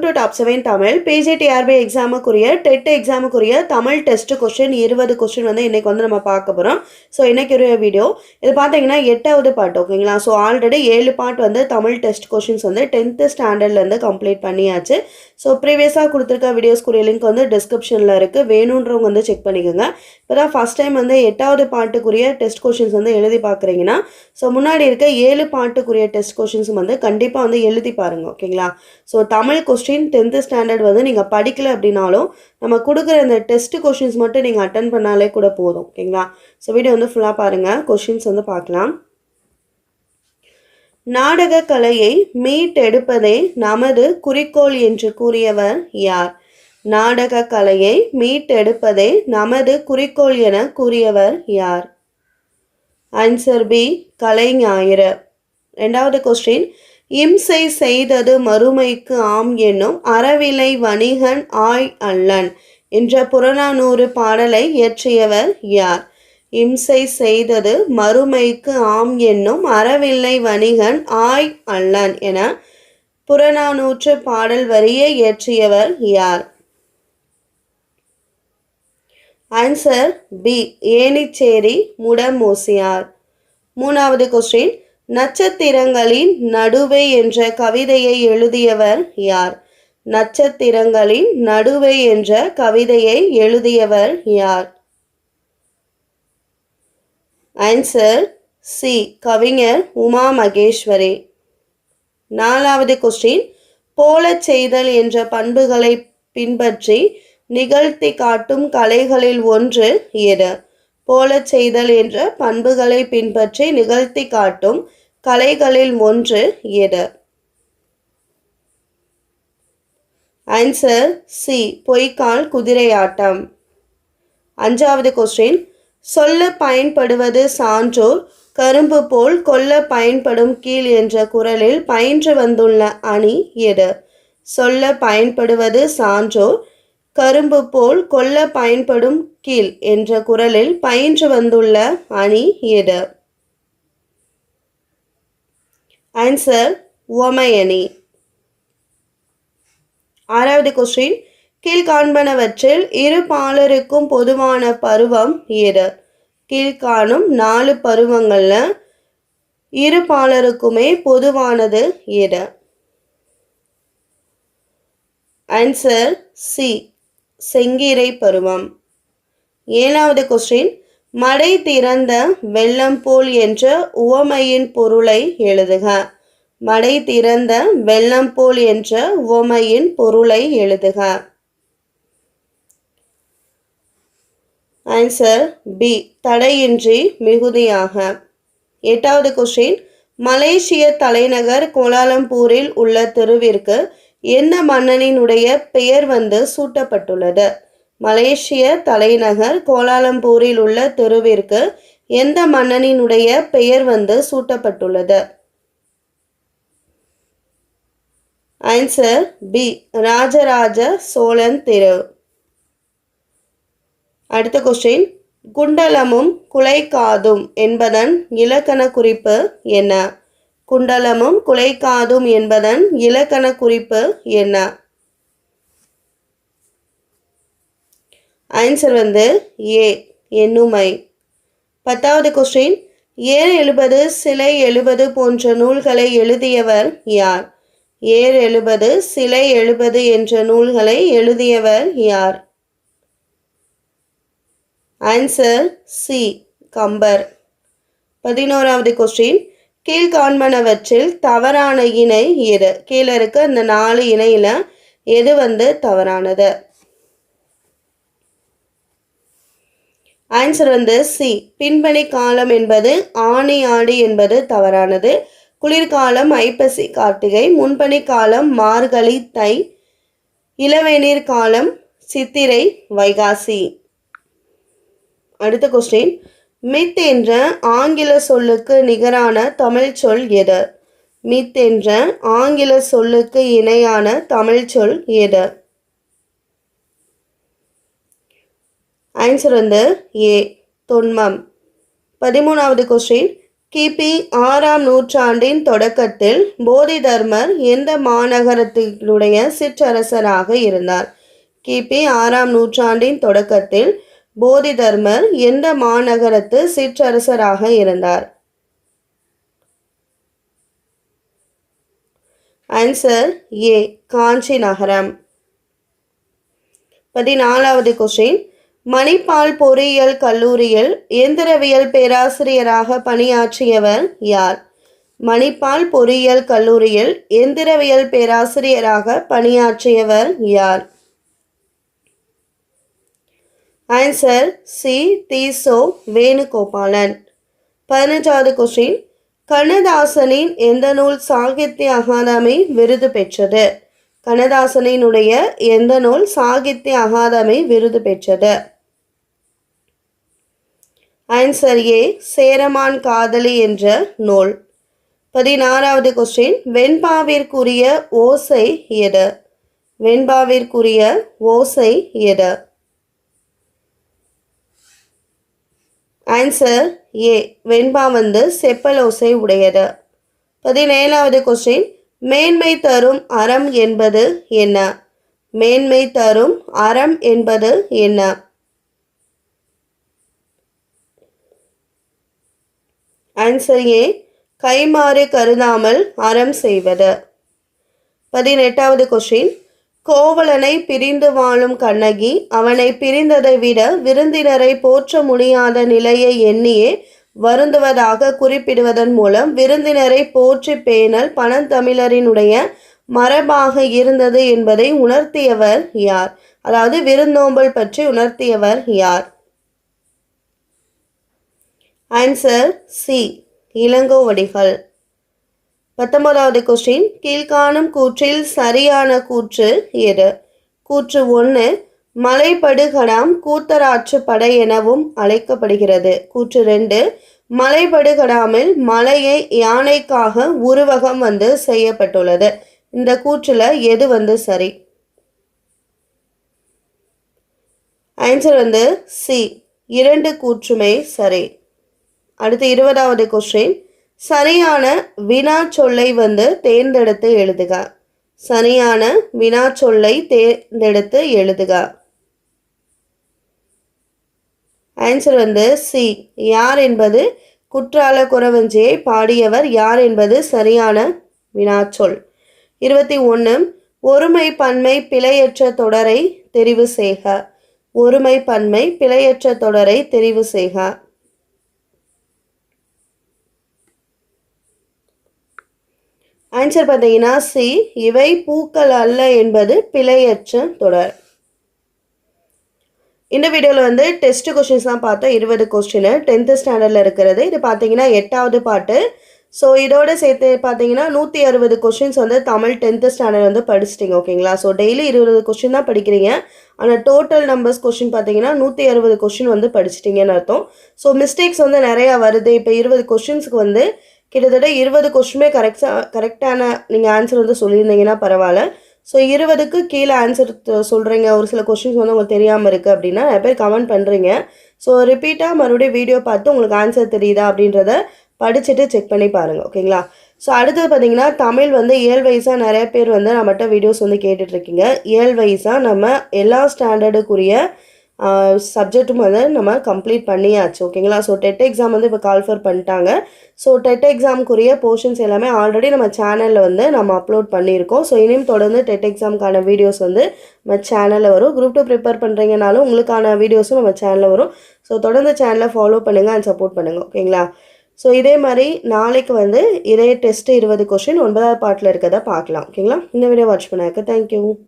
Welcome to top seven Tamil PGTRB எக்ஸாமுக்குரிய TET எக்ஸாமுக்குரிய Tamil test question இருபது question வந்து இன்னைக்கு வந்து நம்ம பார்க்க போகிறோம் ஸோ இன்றைக்குரிய வீடியோ இது பார்த்தீங்கன்னா எட்டாவது பாட்டு ஓகேங்களா ஸோ ஆல்ரெடி ஏழு பாட்டு வந்து தமிழ் டெஸ்ட் கொஸ்டின்ஸ் வந்து டென்த்து ஸ்டாண்டர்ட்லேருந்து கம்ப்ளீட் பண்ணியாச்சு. ஸோ ப்ரீவியஸாக கொடுத்துருக்க வீடியோஸ்க்குரிய லிங்க் வந்து டிஸ்கிரிப்ஷனில் இருக்குது வேணுன்றவங்க வந்து செக் பண்ணிக்கோங்க. இப்போ தான் ஃபஸ்ட் டைம் வந்து எட்டாவது பாட்டுக்குரிய டெஸ்ட் கொஷின்ஸ் வந்து எழுதி பார்க்குறீங்கன்னா ஸோ முன்னாடி இருக்க ஏழு பாட்டுக்குரிய டெஸ்ட் கொஷின்ஸும் வந்து கண்டிப்பாக வந்து எழுதி பாருங்கள் ஓகேங்களா so Tamil question tenth standard வந்து நீங்கள் படிக்கல அப்படின்னாலும் நம்ம கொடுக்குற இந்த டெஸ்ட் கொஷின்ஸ் மட்டும் நீங்கள் அட்டன் பண்ணாலே கூட போதும் ஓகேங்களா? ஸோ வீடியோ வந்து ஃபுல்லாக பாருங்கள் கொஷின்ஸ் வந்து பார்க்கலாம். நாடக கலையை மீட்டெடுப்பதே நமது குறிக்கோள் என்று கூறியவர் யார்? நாடக கலையை மீட்டெடுப்பதே நமது குறிக்கோள் என கூறியவர் யார்? ஆன்சர் பி கலை ஞாயிறு ரெண்டாவது கொஸ்டின் இம்சை செய்தது மறுமைக்கு ஆம் என்னும் அறவிலை வணிகன் ஆய் அல்லன் என்ற புறநானூறு பாடலை இயற்றியவர் யார்? இம்சை செய்தது மறுமைக்கு ஆம் என்னும் அறவில்லை வணிகன் ஆய் அல்லன் என புறநானூற்று பாடல் வரியை இயற்றியவர் யார்? Answer B Enicheri Mudamosiyar. மூணாவது கொஸ்டின் நட்சத்திரங்களின் நடுவே என்ற கவிதையை எழுதியவர் யார்? நட்சத்திரங்களின் நடுவே என்ற கவிதையை எழுதியவர் யார்? ஆன்சர் சி கவிஞர் உமா மகேஸ்வரி. நாலாவது கொஸ்டின் போலச் செய்தல் என்ற பண்புகளை பின்பற்றி நிகழ்த்தி காட்டும் கலைகளில் ஒன்று எது? போலச் செய்தல் என்ற பண்புகளை பின்பற்றி நிகழ்த்தி காட்டும் கலைகளில் ஒன்று எது ஆன்சர் சி பொய்க்கால் குதிரையாட்டம். அஞ்சாவது கொஸ்டின் சொல்ல பயன்படுவது சான்றோர் கரும்பு போல் கொல்ல பயன்படும் கீழ் என்ற குரலில் பயின்று வந்துள்ள அணி எது சொல்ல பயன்படுவது சான்றோர் கரும்பு போல் கொல்ல பயன்படும் கீழ் என்ற குரலில் பயின்று வந்துள்ள அணி எது ஆன்சர் உவமையணி. ஆறாவது கொஸ்டின் கீழ்காண்பனவற்றில் இரு பாலருக்கும் பொதுவான பருவம் எது? கீழ்காணும் நாலு பருவங்களில் இரு பாலருக்குமே பொதுவானது எது? ஆன்சர் சி செங்கீரை பருவம். ஏழாவது கொஸ்டின் மடை திறந்த வெள்ளம் போல் என்ற உவமையின் பொருளை எழுதுக. மடை திறந்த வெள்ளம் போல் என்ற உவமையின் பொருளை எழுதுக. ஆன்சர் பி தடையின்றி மிகுதியாக. எட்டாவது கொஸ்டின் மலேசிய தலைநகர் கோலாலம்பூரில் உள்ள தெருவிற்கு என்ன மன்னனினுடைய பெயர் வந்து சூட்டப்பட்டுள்ளது? மலேசிய தலைநகர் கோலாலம்பூரில் உள்ள தெருவிற்கு எந்த மன்னனினுடைய பெயர் வந்து சூட்டப்பட்டுள்ளது? ஆன்சர் பி ராஜராஜ சோழன் தெரு. அடுத்த கொஸ்டின் குண்டலமும் குலைக்காதும் என்பதன் இலக்கண குறிப்பு என்ன? குண்டலமும் குலைக்காதும் என்பதன் இலக்கண குறிப்பு என்ன? ஆன்சர் வந்து ஏ எண்ணுமை. பத்தாவது கொஸ்டின் ஏர் எழுபது சிலை எழுபது போன்ற நூல்களை எழுதியவர் யார்? ஏர் எழுபது சிலை எழுபது என்ற நூல்களை எழுதியவர் யார்? Answer C Kambar. பதினோராவது கொஸ்டின் கீழ்காண்பனவற்றில் தவறான இணை எது கீழே இருக்க இந்த நாலு இணையில் எது வந்து தவறானது? ஆன்சர் வந்து சி பின்பணி காலம் என்பது ஆணி ஆடி என்பது தவறானது. குளிர்காலம் ஐப்பசி கார்த்திகை. முன்பனி காலம் மார்கழி தை. இளவேநீர் காலம் சித்திரை வைகாசி. அடுத்த கொஸ்டின் மித் என்ற ஆங்கில சொல்லுக்கு நிகரான தமிழ் சொல் எது? மித் என்ற ஆங்கில சொல்லுக்கு இணையான தமிழ் சொல் எது? ஆன்சர் வந்து ஏ. தொன்மம். பதிமூணாவது கொஸ்டின் கிபி ஆறாம் நூற்றாண்டின் தொடக்கத்தில் போதி தர்மர் எந்த மாநகரத்தினுடைய சிற்றரசராக இருந்தார்? கிபி ஆறாம் நூற்றாண்டின் தொடக்கத்தில் போதி தர்மர் எந்த மாநகரத்து சிற்றரசராக இருந்தார்? ஆன்சர் ஏ காஞ்சி நகரம். பதினாலாவது கொஸ்டின் மணிப்பால் பொறியியல் கல்லூரியில் எந்திரவியல் பேராசிரியராக பணியாற்றியவர் யார்? மணிப்பால் பொறியியல் கல்லூரியில் எந்திரவியல் பேராசிரியராக பணியாற்றியவர் யார்? Answer C Thiso Venugopalan. பதினஞ்சாவது கொஸ்டின் கண்ணதாசனின் எந்த நூல் சாகித்ய அகாதமி விருது பெற்றது? கண்ணதாசனினுடைய எந்த நூல் சாகித்ய அகாதமி விருது பெற்றது? ஆன்சர் ஏ சேரமான் காதலி என்ற நூல். பதினாறாவது கொஸ்டின் வெண்பாவிற்குரிய ஓசை எது? வெண்பாவிற்குரிய ஓசை எது? Answer A. வெண்பா வந்து செப்பலோசை உடையது. பதினேழாவது கொஸ்டின் மேன்மை தரும் அறம் என்பது என்ன? மேன்மை தரும் அறம் என்பது என்ன? ஆன்சர் கைமாறு கருதாமல் அறம் செய்வது. பதினெட்டாவது கொஷின் கோவலனை பிரிந்து வாழும் கண்ணகி அவனை பிரிந்ததை விட விருந்தினரை போற்ற முடியாத நிலையை எண்ணியே வருந்துவதாக குறிப்பிடுவதன் மூலம் விருந்தினரை போற்றி பேணல் பழந்தமிழரினுடைய மரபாக இருந்தது என்பதை உணர்த்தியவர் யார்? அதாவது விருந்தோம்பல் பற்றி உணர்த்தியவர் யார்? ஆன்சர் சி இளங்கோவடிகள் பத்தொன்பதாவது கொஸ்டின் கீழ்காணும் கூற்றில் சரியான கூற்று எது? கூற்று ஒன்று மலைப்படுகடாம் கூத்தராற்று படை எனவும் அழைக்கப்படுகிறது. கூற்று ரெண்டு மலைப்படுகடாமில் மலையை யானைக்காக உருவகம் வந்து செய்யப்பட்டுள்ளது. இந்த கூற்றில் எது வந்து சரி? ஆன்சர் வந்து சி இரண்டு கூற்றுமே சரி. அடுத்து இருபதாவது கொஸ்டின் சரியான வினா சொல்லை வந்து தேர்ந்தெடுத்து எழுதுக. சரியான வினா சொல்லை தேர்ந்தெடுத்து எழுதுக. ஆன்சர் வந்து சி யார் என்பது குற்றால குறவஞ்சியை பாடியவர் யார் என்பது சரியான வினாச்சொல் இருபத்தி ஒன்று ஒருமை பன்மை பிழையற்ற தொடரை தெரிவு செய்க. ஒருமை பன்மை பிழையற்ற தொடரை தெரிவு செய்க. ஆன்சர் பார்த்தீங்கன்னா சி இவை பூக்கள் அல்ல என்பது பிழையற்ற தொடர். இந்த வீடியோவில் வந்து டெஸ்ட் கொஷின்ஸ் தான் பார்த்தோம். இருபது கொஸ்டின் டென்த்து ஸ்டாண்டர்டில் இருக்கிறது. இது பார்த்தீங்கன்னா எட்டாவது பாட்டு. ஸோ இதோட சேர்த்து பார்த்தீங்கன்னா நூற்றி அறுபது கொஷின்ஸ் வந்து தமிழ் டென்த்து ஸ்டாண்டர்ட் வந்து படிச்சிட்டிங்க ஓகேங்களா ஸோ டெய்லி இருபது கொஷின் தான் படிக்கிறீங்க. ஆனால் டோட்டல் நம்பர்ஸ் கொஷின் பார்த்தீங்கன்னா நூற்றி அறுபது கொஷின் வந்து படிச்சிட்டிங்கன்னு அர்த்தம். ஸோ மிஸ்டேக்ஸ் வந்து நிறையா வருது. இப்போ இருபது கொஷின்ஸுக்கு வந்து கிட்டத்தட்ட இருபது கொஸ்டினுமே கரெக்டாக கரெக்டான நீங்கள் ஆன்சர் வந்து சொல்லியிருந்தீங்கன்னா பரவாயில்ல. ஸோ இருபதுக்கு கீழே ஆன்சர் சொல்கிறீங்க ஒரு சில கொஷின்ஸ் வந்து உங்களுக்கு தெரியாமல் இருக்குது அப்படின்னா நிறைய பேர் கமெண்ட் பண்ணுறீங்க ஸோ ரிப்பீட்டாக மறுபடியும் வீடியோ பார்த்து உங்களுக்கு ஆன்சர் தெரியுதா அப்படின்றத படிச்சுட்டு செக் பண்ணி பாருங்கள் ஓகேங்களா ஸோ அடுத்தது பார்த்தீங்கன்னா தமிழ் வந்து ஏழு வயசாக நிறைய பேர் வந்து நம்மகிட்ட வீடியோஸ் வந்து கேட்டுட்ருக்கீங்க ஏழு வயசாக நம்ம எல்லா ஸ்டாண்டர்டுக்குரிய சப்ஜெக்ட்டும் வந்து நம்ம கம்ப்ளீட் பண்ணியாச்சு ஓகேங்களா ஸோ டெட் எக்ஸாம் வந்து இப்போ கால்ஃபர் பண்ணிட்டாங்க. ஸோ டெட் எக்ஸாமுக்குரிய போர்ஷன்ஸ் எல்லாமே ஆல்ரெடி நம்ம சேனலில் வந்து நம்ம அப்லோட் பண்ணியிருக்கோம். ஸோ இனியும் தொடர்ந்து டெட் எக்ஸாமுக்கான வீடியோஸ் வந்து நம்ம சேனலில் வரும். குரூப் டூ ப்ரிப்பேர் பண்ணுறீங்கனாலும் உங்களுக்கான வீடியோஸும் நம்ம சேனலில் வரும். ஸோ தொடர்ந்து சேனலை ஃபாலோ பண்ணுங்கள் அண்ட் சப்போர்ட் பண்ணுங்கள் ஓகேங்களா ஸோ இதே மாதிரி நாளைக்கு வந்து இதே டெஸ்ட்டு இருபது கொஷின் ஒன்பதாவது பாட்டில் இருக்கிறத பார்க்கலாம் ஓகேங்களா இந்த வீடியோ வாட்ச் பண்ணாக்க தேங்க்யூ